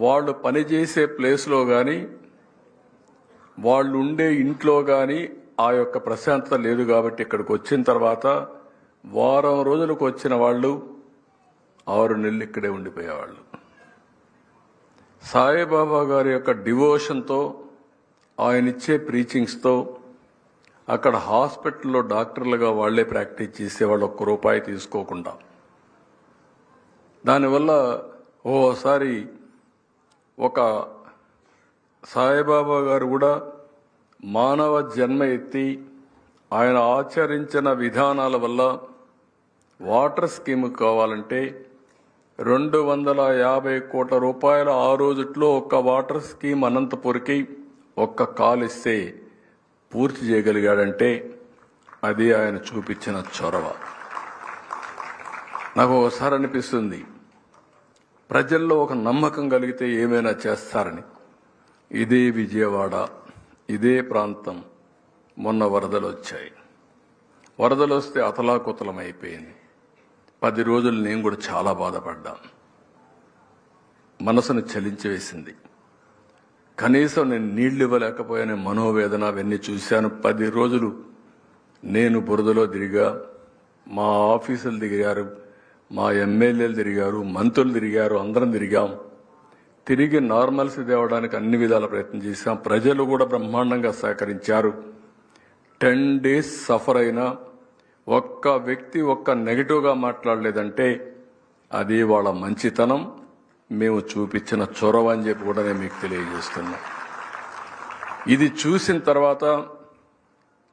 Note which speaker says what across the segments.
Speaker 1: వాళ్ళు పనిచేసే ప్లేస్లో కానీ వాళ్ళు ఉండే ఇంట్లో కానీ ఆ యొక్క ప్రశాంతత లేదు కాబట్టి ఇక్కడికి వచ్చిన తర్వాత వారం రోజులకు వచ్చిన వాళ్ళు ఆరు నెలలు ఇక్కడే ఉండిపోయేవాళ్ళు. సాయిబాబా గారి యొక్క డివోషన్తో ఆయన ఇచ్చే ప్రీచింగ్స్తో అక్కడ హాస్పిటల్లో డాక్టర్లుగా వాళ్ళే ప్రాక్టీస్ చేసేవాళ్ళు ఒక్క రూపాయి తీసుకోకుండా. దానివల్ల ఓసారి ఒక సాయిబాబా గారు కూడా మానవ జన్మ ఎత్తి ఆయన ఆచరించిన విధానాల వల్ల వాటర్ స్కీమ్ కావాలంటే రెండు వందల యాభై కోట్ల రూపాయల ఆ రోజుట్లో ఒక్క వాటర్ స్కీమ్ అనంతపురికి ఒక్క కాల్ ఇస్తే పూర్తి చేయగలిగాడంటే అది ఆయన చూపించిన చొరవ. నాకు ఒకసారి అనిపిస్తుంది ప్రజల్లో ఒక నమ్మకం కలిగితే ఏమైనా చేస్తారని. ఇదే విజయవాడ ఇదే ప్రాంతం మొన్న వరదలు వచ్చాయి వరదలు వస్తే అతలాకుతలం అయిపోయింది పది రోజులు నేను కూడా చాలా బాధపడ్డా. మనసును చలించివేసింది. కనీసం నేను నీళ్ళు ఇవ్వలేకపోయాను మనోవేదన అవన్నీ చూశాను. పది రోజులు నేను బురదలో దిరిగా మా ఆఫీసులు దిగారు మా ఎమ్మెల్యేలు తిరిగారు మంత్రులు తిరిగారు అందరం తిరిగాం. తిరిగి నార్మల్సీ తేవడానికి అన్ని విధాల ప్రయత్నం చేశాం. ప్రజలు కూడా బ్రహ్మాండంగా సహకరించారు. టెన్ డేస్ సఫర్ అయినా ఒక్క వ్యక్తి ఒక్క నెగిటివ్గా మాట్లాడలేదంటే అది వాళ్ళ మంచితనం. మేము చూపించిన చొరవ అని చెప్పి కూడా నేను మీకు తెలియజేస్తున్నా. ఇది చూసిన తర్వాత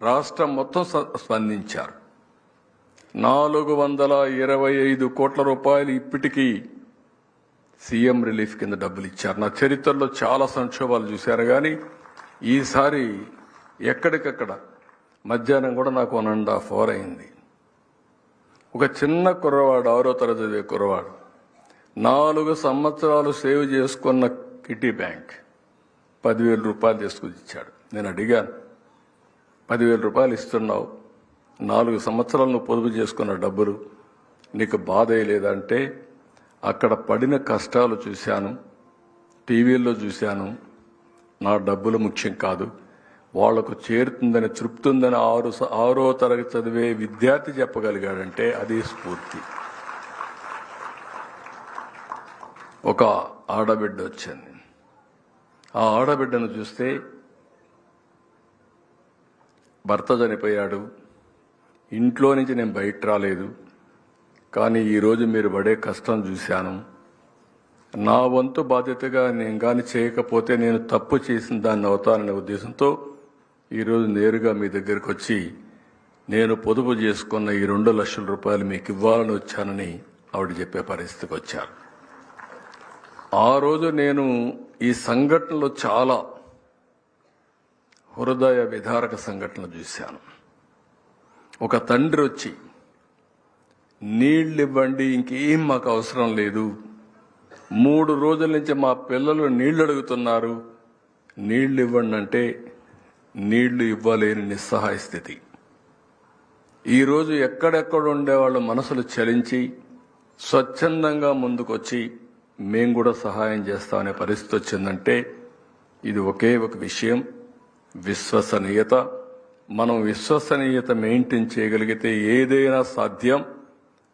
Speaker 1: రాష్ట్రం మొత్తం స్పందించారు. నాలుగు వందల ఇరవై ఐదు కోట్ల రూపాయలు ఇప్పటికీ సీఎం రిలీఫ్ కింద డబ్బులు ఇచ్చారు నా చరిత్రలో చాలా సంక్షోభాలు చూశారు కానీ ఈసారి ఎక్కడికక్కడ మధ్యాహ్నం కూడా నాకు వన్ అండ్ హాఫ్ అవర్ అయింది. ఒక చిన్న కుర్రవాడు ఆరో తరగతి చదివే కుర్రవాడు నాలుగు సంవత్సరాలు సేవ్ చేసుకున్న కిటీ బ్యాంక్ పదివేల రూపాయలు తీసుకొచ్చి ఇచ్చాడు. నేను అడిగాను పదివేల రూపాయలు ఇస్తున్నావు నాలుగు సంవత్సరాలు నువ్వు పొదుపు చేసుకున్న డబ్బులు నీకు బాధ లేదంటే అక్కడ పడిన కష్టాలు చూశాను టీవీల్లో చూశాను. నా డబ్బులు ముఖ్యం కాదు. వాళ్ళకు చేరుతుందని తృప్తుందని ఆరు ఆరో తరగతి చదివే విద్యార్థి చెప్పగలిగాడంటే అది స్ఫూర్తి. ఒక ఆడబిడ్డ వచ్చింది. ఆ ఆడబిడ్డను చూస్తే భర్త చనిపోయాడు. ఇంట్లో నుంచి నేను బయట రాలేదు. కానీ ఈరోజు మీరు పడే కష్టం చూశాను. నా వంతు బాధ్యతగా నేను కానీ చేయకపోతే నేను తప్పు చేసిన దాన్ని అవుతాననే ఉద్దేశంతో ఈరోజు నేరుగా మీ దగ్గరికి వచ్చి నేను పొదుపు చేసుకున్న ఈ రెండు లక్షల రూపాయలు మీకు ఇవ్వాలని వచ్చానని ఆవిడ చెప్పే పరిస్థితికి వచ్చారు. ఆ రోజు నేను ఈ సంఘటనలో చాలా హృదయ విధారక సంఘటనలు చూశాను. ఒక తండ్రి వచ్చి నీళ్ళు ఇవ్వండి ఇంకేం మాకు అవసరం లేదు. మూడు రోజుల నుంచి మా పిల్లలు నీళ్ళు అడుగుతున్నారు. నీళ్ళు ఇవ్వండి అంటే నీళ్ళు ఇవ్వలేని నిస్సహాయ స్థితి. ఈరోజు ఎక్కడెక్కడ ఉండేవాళ్ళ మనసులు చలించి స్వచ్ఛందంగా ముందుకొచ్చి మేము కూడా సహాయం చేస్తామనే పరిస్థితి వచ్చిందంటే ఇది ఒకే ఒక విషయం. విశ్వసనీయత. మనం విశ్వసనీయత మెయింటైన్ చేయగలిగితే ఏదైనా సాధ్యం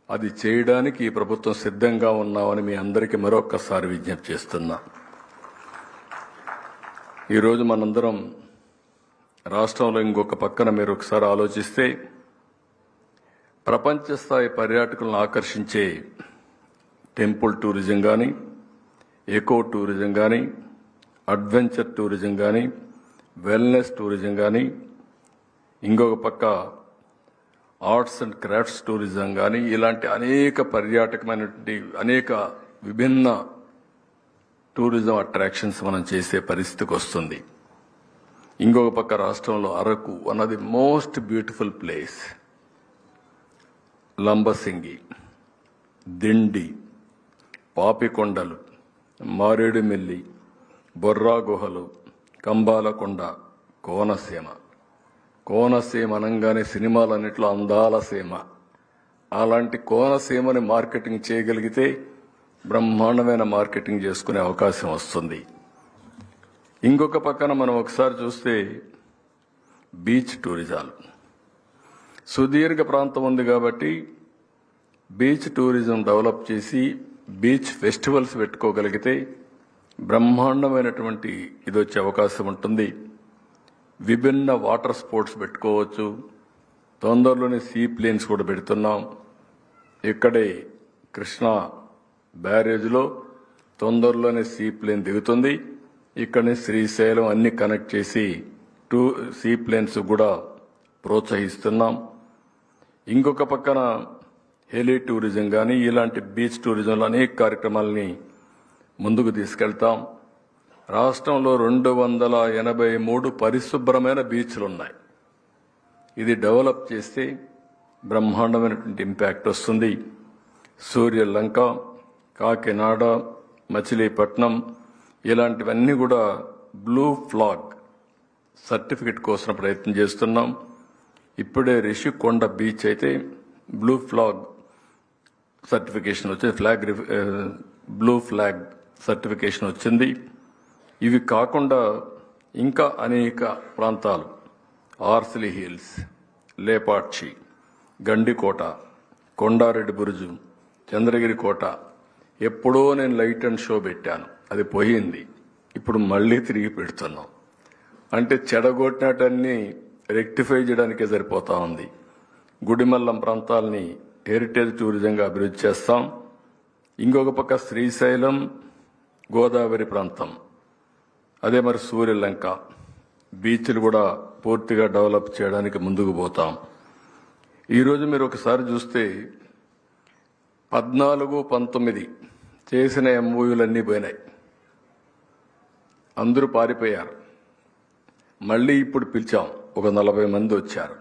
Speaker 1: అది చేయడానికి ఈ ప్రభుత్వం సిద్ధంగా ఉన్నామని మీ అందరికీ మరొక్కసారి విజ్ఞప్తి చేస్తున్నా. ఈరోజు మనందరం రాష్ట్రంలో ఇంకొక పక్కన మీరు ఒకసారి ఆలోచిస్తే ప్రపంచ స్థాయి పర్యాటకులను ఆకర్షించే టెంపుల్ టూరిజం కానీ ఎకో టూరిజం కానీ అడ్వెంచర్ టూరిజం కానీ వెల్నెస్ టూరిజం కానీ ఇంకొక పక్క ఆర్ట్స్ అండ్ క్రాఫ్ట్స్ టూరిజం కానీ ఇలాంటి అనేక పర్యాటకమైనటువంటి అనేక విభిన్న టూరిజం అట్రాక్షన్స్ మనం చేసే పరిస్థితికి వస్తుంది. ఇంకొక పక్క రాష్ట్రంలో Araku one of the most beautiful place Lambasingi Dindi Papikondalu Maredumilli Borra గుహలు కంబాలకొండ కోనసీమ. కోనసీమ అనగానే సినిమాలన్నింటిలో అందాల సీమ. అలాంటి కోనసీమని మార్కెటింగ్ చేయగలిగితే బ్రహ్మాండమైన మార్కెటింగ్ చేసుకునే అవకాశం వస్తుంది. ఇంకొక పక్కన మనం ఒకసారి చూస్తే బీచ్ టూరిజాలు. సుదీర్ఘ ప్రాంతం ఉంది కాబట్టి బీచ్ టూరిజం డెవలప్ చేసి బీచ్ ఫెస్టివల్స్ పెట్టుకోగలిగితే బ్రహ్మాండమైనటువంటి ఇది వచ్చే అవకాశం ఉంటుంది. విభిన్న వాటర్ స్పోర్ట్స్ పెట్టుకోవచ్చు. తొందరలోనే సీ ప్లేన్స్ కూడా పెడుతున్నాం. ఇక్కడే కృష్ణా బ్యారేజ్లో తొందరలోనే సీ ప్లేన్ దిగుతుంది. ఇక్కడనే శ్రీశైలం అన్ని కనెక్ట్ చేసి టూ సీ ప్లేన్స్ కూడా ప్రోత్సహిస్తున్నాం. ఇంకొక పక్కన హెలీ టూరిజం కానీ ఇలాంటి బీచ్ టూరిజంలో అనేక కార్యక్రమాలని ముందుకు తీసుకెళ్తాం. రాష్ట్రంలో రెండు వందల ఎనభై మూడు పరిశుభ్రమైన బీచ్లు ఉన్నాయి ఇది డెవలప్ చేస్తే బ్రహ్మాండమైనటువంటి ఇంపాక్ట్ వస్తుంది. సూర్యలంక కాకినాడ మచిలీపట్నం ఇలాంటివన్నీ కూడా బ్లూ ఫ్లాగ్ సర్టిఫికెట్ కోసం ప్రయత్నం చేస్తున్నాం. ఇప్పుడే రిషికొండ బీచ్ అయితే బ్లూ ఫ్లాగ్ సర్టిఫికేషన్ వచ్చింది ఫ్లాగ్ బ్లూ ఫ్లాగ్ సర్టిఫికేషన్ వచ్చింది. ఇవి కాకుండా ఇంకా అనేక ప్రాంతాలు. ఆర్సిలీ హిల్స్ లేపాక్షి గండికోట కొండారెడ్డి బురుజు చంద్రగిరి కోట. ఎప్పుడో నేను లైట్ అండ్ షో పెట్టాను. అది పోయింది. ఇప్పుడు మళ్ళీ తిరిగి పెడుతున్నాం. అంటే చెడగొట్టినటన్నీ రెక్టిఫై చేయడానికే సరిపోతా ఉంది. గుడిమల్లం ప్రాంతాలని హెరిటేజ్ టూరిజంగా అభివృద్ధి చేస్తాం. ఇంకొక పక్క శ్రీశైలం గోదావరి ప్రాంతం. అదే మరి సూర్యలంక బీచ్లు కూడా పూర్తిగా డెవలప్ చేయడానికి ముందుకు పోతాం. ఈరోజు మీరు ఒకసారి చూస్తే పద్నాలుగు పంతొమ్మిది చేసిన ఎంఓయూలన్నీ పోయినాయి. అందరూ పారిపోయారు. మళ్ళీ ఇప్పుడు పిలిచాం. ఒక నలభై మంది వచ్చారు.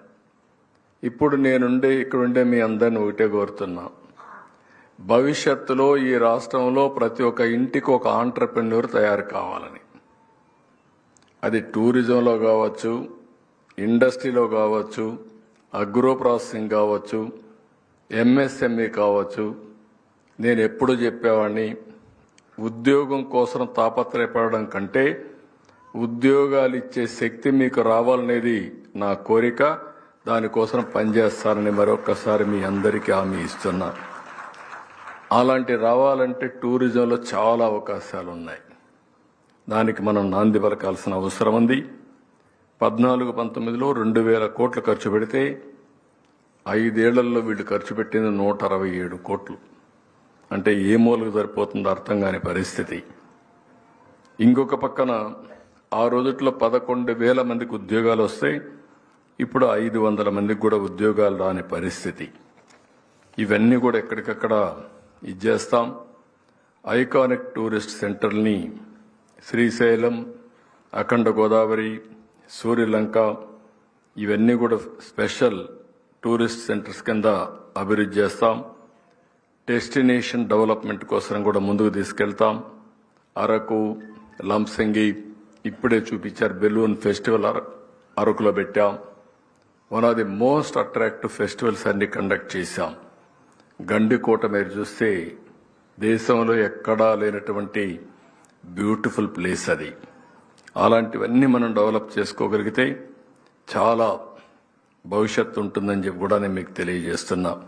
Speaker 1: ఇప్పుడు నేనుండే ఇక్కడుండే మీ అందరిని ఒకటే కోరుతున్నా. భవిష్యత్తులో ఈ రాష్ట్రంలో ప్రతి ఒక్క ఇంటికి ఒక ఆంటర్ప్రెన్యూర్ తయారు కావాలని. అది టూరిజంలో కావచ్చు ఇండస్ట్రీలో కావచ్చు అగ్రో ప్రాసెసింగ్ కావచ్చు ఎంఎస్ఎంఈ కావచ్చు. నేను ఎప్పుడు చెప్పేవాడిని ఉద్యోగం కోసం తాపత్రయపడడం కంటే ఉద్యోగాలు ఇచ్చే శక్తి మీకు రావాలనేది నా కోరిక. దానికోసం పనిచేస్తానని మరొకసారి మీ అందరికీ హామీ ఇస్తున్నా. అలాంటి రావాలంటే టూరిజంలో చాలా అవకాశాలు ఉన్నాయి దానికి మనం నాంది పలకాల్సిన అవసరం ఉంది. పద్నాలుగు పంతొమ్మిదిలో రెండు వేల కోట్లు ఖర్చు పెడితే ఐదేళ్ళలో వీళ్ళు ఖర్చు పెట్టింది నూట అరవై ఏడు కోట్లు. అంటే ఏ మూలకు సరిపోతుందో అర్థం కాని పరిస్థితి. ఇంకొక పక్కన ఆ రోజుట్లో పదకొండు వేల మందికి ఉద్యోగాలు వస్తాయి ఇప్పుడు ఐదు వందల మందికి కూడా ఉద్యోగాలు రాని పరిస్థితి. ఇవన్నీ కూడా ఎక్కడికక్కడ ఇచ్చేస్తాం. ఐకానిక్ టూరిస్ట్ సెంటర్ని శ్రీశైలం అఖండ గోదావరి సూర్యలంక ఇవన్నీ కూడా స్పెషల్ టూరిస్ట్ సెంటర్స్ కింద అభివృద్ధి చేస్తాం. డెస్టినేషన్ డెవలప్మెంట్ కోసం కూడా ముందుకు తీసుకెళ్తాం. అరకు లంసంగి ఇప్పుడే చూపించారు బెలూన్ ఫెస్టివల్ అర- అరకులో పెట్టాం. One of the most attractive festivals అన్ని కండక్ట్ చేశాం. గండికోట మీరు చూస్తే దేశంలో ఎక్కడా లేనటువంటి బ్యూటిఫుల్ ప్లేస్ అది. అలాంటివన్నీ మనం డెవలప్ చేసుకోగలిగితే చాలా భవిష్యత్తు ఉంటుందని చెప్పి కూడా నేను మీకు తెలియజేస్తున్నా.